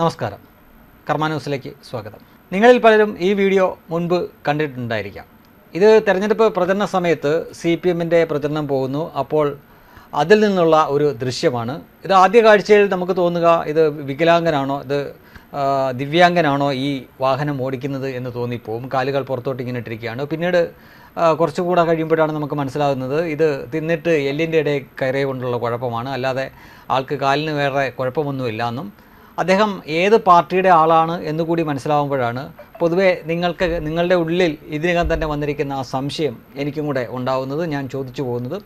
നമസ്കാരം. കർമ്മ ന്യൂസിലേക്ക് സ്വാഗതം. നിങ്ങളിൽ പലരും ഈ വീഡിയോ മുൻപ് കണ്ടിട്ടുണ്ടായിരിക്കാം. ഇത് തെരഞ്ഞെടുപ്പ് പ്രചരണ സമയത്ത് സി പി എമ്മിന്റെ പ്രചരണം പോകുന്നു. അപ്പോൾ അതിൽ നിന്നുള്ള ഒരു ദൃശ്യമാണ്. ഇത് ആദ്യ കാഴ്ചയിൽ നമുക്ക് തോന്നുക ഇത് വികലാംഗനാണോ ഇത് ദിവ്യാംഗനാണോ ഈ വാഹനം ഓടിക്കുന്നത് എന്ന് തോന്നിപ്പോവും. കാലുകൾ പുറത്തോട്ട് ഇങ്ങനെ ഇട്ടിരിക്കുകയാണ്. പിന്നീട് കുറച്ചുകൂടെ കഴിയുമ്പോഴാണ് നമുക്ക് മനസ്സിലാകുന്നത്. ഇത് തിന്നിട്ട് എല്ലിന്റെ ഇടയിൽ കയറിയ കൊണ്ടുള്ള കുഴപ്പമാണ്. അല്ലാതെ ആൾക്ക് കാലിന് വേറെ കുഴപ്പമൊന്നുമില്ല എന്നും അദ്ദേഹം ഏത് പാർട്ടിയുടെ ആളാണ് എന്നുകൂടി മനസ്സിലാവുമ്പോഴാണ് പൊതുവെ നിങ്ങൾക്ക് നിങ്ങളുടെ ഉള്ളിൽ ഇതിനകം തന്നെ വന്നിരിക്കുന്ന ആ സംശയം എനിക്കും കൂടെ ഉണ്ടാവുന്നത് ഞാൻ ചോദിച്ചു പോകുന്നത്.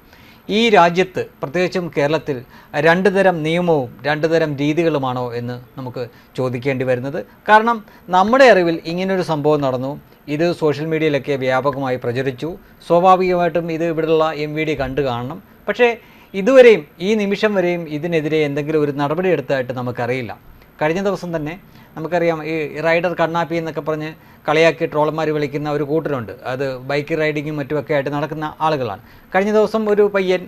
ഈ രാജ്യത്ത് പ്രത്യേകിച്ചും കേരളത്തിൽ രണ്ട് തരം നിയമവും രണ്ട് തരം രീതികളുമാണോ എന്ന് നമുക്ക് ചോദിക്കേണ്ടി വരുന്നത്. കാരണം നമ്മുടെ അറിവിൽ ഇങ്ങനൊരു സംഭവം നടന്നു. ഇത് സോഷ്യൽ മീഡിയയിലൊക്കെ വ്യാപകമായി പ്രചരിച്ചു. സ്വാഭാവികമായിട്ടും ഇത് ഇവിടെയുള്ള എം വി ഡി കണ്ടു കാണണം. പക്ഷേ ഇതുവരെയും ഈ നിമിഷം വരെയും ഇതിനെതിരെ എന്തെങ്കിലും ഒരു നടപടി എടുത്തതായിട്ട് നമുക്കറിയില്ല. കഴിഞ്ഞ ദിവസം തന്നെ നമുക്കറിയാം ഈ റൈഡർ കണ്ണാപ്പി എന്നൊക്കെ പറഞ്ഞ് കളിയാക്കി ട്രോളന്മാർ വിളിക്കുന്ന ഒരു കൂട്ടരുണ്ട്. അത് ബൈക്ക് റൈഡിങ്ങും മറ്റുമൊക്കെ ആയിട്ട് നടക്കുന്ന ആളുകളാണ്. കഴിഞ്ഞ ദിവസം ഒരു പയ്യൻ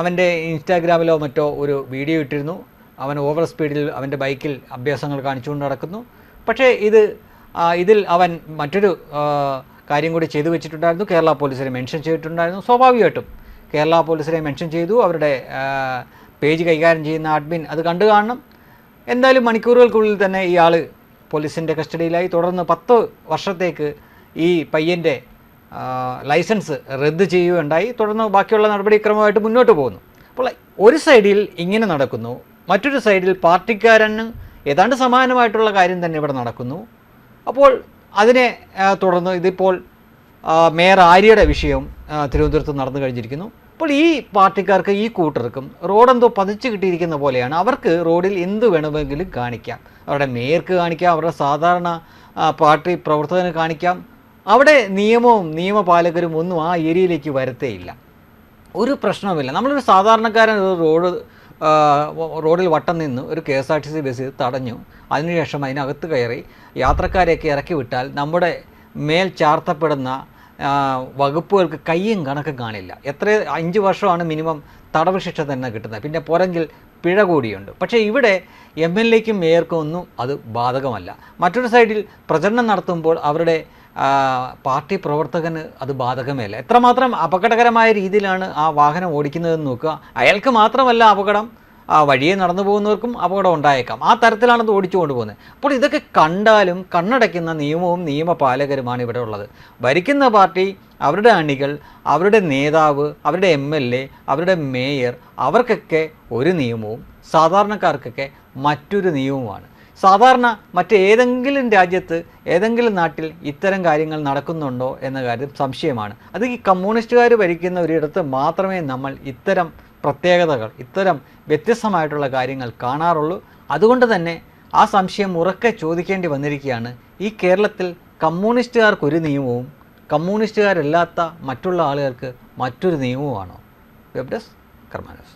അവന്റെ ഇൻസ്റ്റാഗ്രാമിലോ മറ്റോ ഒരു വീഡിയോ ഇട്ടിരുന്നു. അവൻ ഓവർ സ്പീഡിൽ അവന്റെ ബൈക്കിൽ അഭ്യാസങ്ങൾ കാണിച്ചുകൊണ്ട് നടക്കുന്നു. പക്ഷേ ഇത് ഇതിൽ അവൻ മറ്റൊരു കാര്യം കൂടി ചെയ്തു വെച്ചിട്ടുണ്ടായിരുന്നു. കേരള പോലീസിനെ മെൻഷൻ ചെയ്തിട്ടുണ്ടായിരുന്നു. സ്വാഭാവികമായിട്ടും കേരള പോലീസിനെ മെൻഷൻ ചെയ്തു. അവരുടെ പേജ് കൈകാര്യം ചെയ്യുന്ന അഡ്മിൻ അത് കണ്ടു കാണണം. എന്തായാലും മണിക്കൂറുകൾക്കുള്ളിൽ തന്നെ ഇയാൾ പോലീസിന്റെ കസ്റ്റഡിയിലായി. തുടർന്ന് പത്ത് വർഷത്തേക്ക് ഈ പയ്യന്റെ ലൈസൻസ് റദ്ദ് ചെയ്യുകയുണ്ടായി. തുടർന്ന് ബാക്കിയുള്ള നടപടിക്രമമായിട്ട് മുന്നോട്ട് പോകുന്നു. അപ്പോൾ ഒരു സൈഡിൽ ഇങ്ങനെ നടക്കുന്നു മറ്റൊരു സൈഡിൽ പാർട്ടിക്കാരന് ഏതാണ്ട് സമാനമായിട്ടുള്ള കാര്യം തന്നെ ഇവിടെ നടക്കുന്നു. അപ്പോൾ അതിനെ തുടർന്ന് ഇതിപ്പോൾ മേയർ ആര്യയുടെ വിഷയം തിരുവനന്തപുരത്ത് നടന്നു കഴിഞ്ഞിരിക്കുന്നു. അപ്പോൾ ഈ പാർട്ടിക്കാർക്ക് ഈ കൂട്ടർക്കും റോഡെന്തോ പതിച്ചു കിട്ടിയിരിക്കുന്ന പോലെയാണ്. അവർക്ക് റോഡിൽ എന്ത് വേണമെങ്കിലും കാണിക്കാം. അവരുടെ മേയർക്ക് കാണിക്കാം അവരുടെ സാധാരണ പാർട്ടി പ്രവർത്തകന് കാണിക്കാം. അവിടെ നിയമവും നിയമപാലകരും ഒന്നും ആ ഏരിയയിലേക്ക് വരത്തേയില്ല. ഒരു പ്രശ്നവുമില്ല. നമ്മളൊരു സാധാരണക്കാരൻ ഒരു റോഡ് റോഡിൽ വട്ടം നിന്ന് ഒരു K S R T C bus തടഞ്ഞു. അതിനുശേഷം അതിനകത്ത് കയറി യാത്രക്കാരെയൊക്കെ ഇറക്കി വിട്ടാൽ നമ്മുടെ മേൽ ചാർത്തപ്പെടുന്ന വകുപ്പുകൾക്ക് കയ്യും കണക്കും കാണില്ല. എത്ര അഞ്ച് വർഷമാണ് മിനിമം തടവ് ശിക്ഷ തന്നെ കിട്ടുന്നത്. പിന്നെ പുറങ്കിൽ പിഴ കൂടിയുണ്ട്. പക്ഷേ ഇവിടെ എം എൽ എക്കും മേയർക്കും ഒന്നും അത് ബാധകമല്ല. മറ്റൊരു സൈഡിൽ പ്രചരണം നടത്തുമ്പോൾ അവരുടെ പാർട്ടി പ്രവർത്തകന് അത് ബാധകമല്ല എത്രമാത്രം അപകടകരമായ രീതിയിലാണ് ആ വാഹനം ഓടിക്കുന്നതെന്ന് നോക്കുക. അയാൾക്ക് മാത്രമല്ല അപകടം. ആ വഴിയെ നടന്നു പോകുന്നവർക്കും അപകടം ഉണ്ടായേക്കാം. ആ തരത്തിലാണ് ഇത് ഓടിച്ചു കൊണ്ടുപോകുന്നത് അപ്പോൾ ഇതൊക്കെ കണ്ടാലും കണ്ണടയ്ക്കുന്ന നിയമവും നിയമപാലകരുമാണ് ഇവിടെ ഉള്ളത്. ഭരിക്കുന്ന പാർട്ടി അവരുടെ അണികൾ അവരുടെ നേതാവ് അവരുടെ എം എൽ എ അവരുടെ മേയർ അവർക്കൊക്കെ ഒരു നിയമവും സാധാരണക്കാർക്കൊക്കെ മറ്റൊരു നിയമവുമാണ്. സാധാരണ മറ്റേതെങ്കിലും രാജ്യത്ത് ഏതെങ്കിലും നാട്ടിൽ ഇത്തരം കാര്യങ്ങൾ നടക്കുന്നുണ്ടോ എന്ന കാര്യം സംശയമാണ്. അത് ഈ കമ്മ്യൂണിസ്റ്റുകാർ ഭരിക്കുന്ന ഒരിടത്ത് മാത്രമേ നമ്മൾ ഇത്തരം പ്രത്യേകതകൾ. ഇത്തരം വ്യത്യസ്തമായിട്ടുള്ള കാര്യങ്ങൾ കാണാറുള്ളൂ. അതുകൊണ്ട് തന്നെ ആ സംശയം ഉറക്കെ ചോദിക്കേണ്ടി വന്നിരിക്കുകയാണ്. ഈ കേരളത്തിൽ കമ്മ്യൂണിസ്റ്റുകാർക്കൊരു നിയമവും കമ്മ്യൂണിസ്റ്റുകാരല്ലാത്ത മറ്റുള്ള ആളുകൾക്ക് മറ്റൊരു നിയമവുമാണോ? വെബ്ഡസ് കർമാനസ്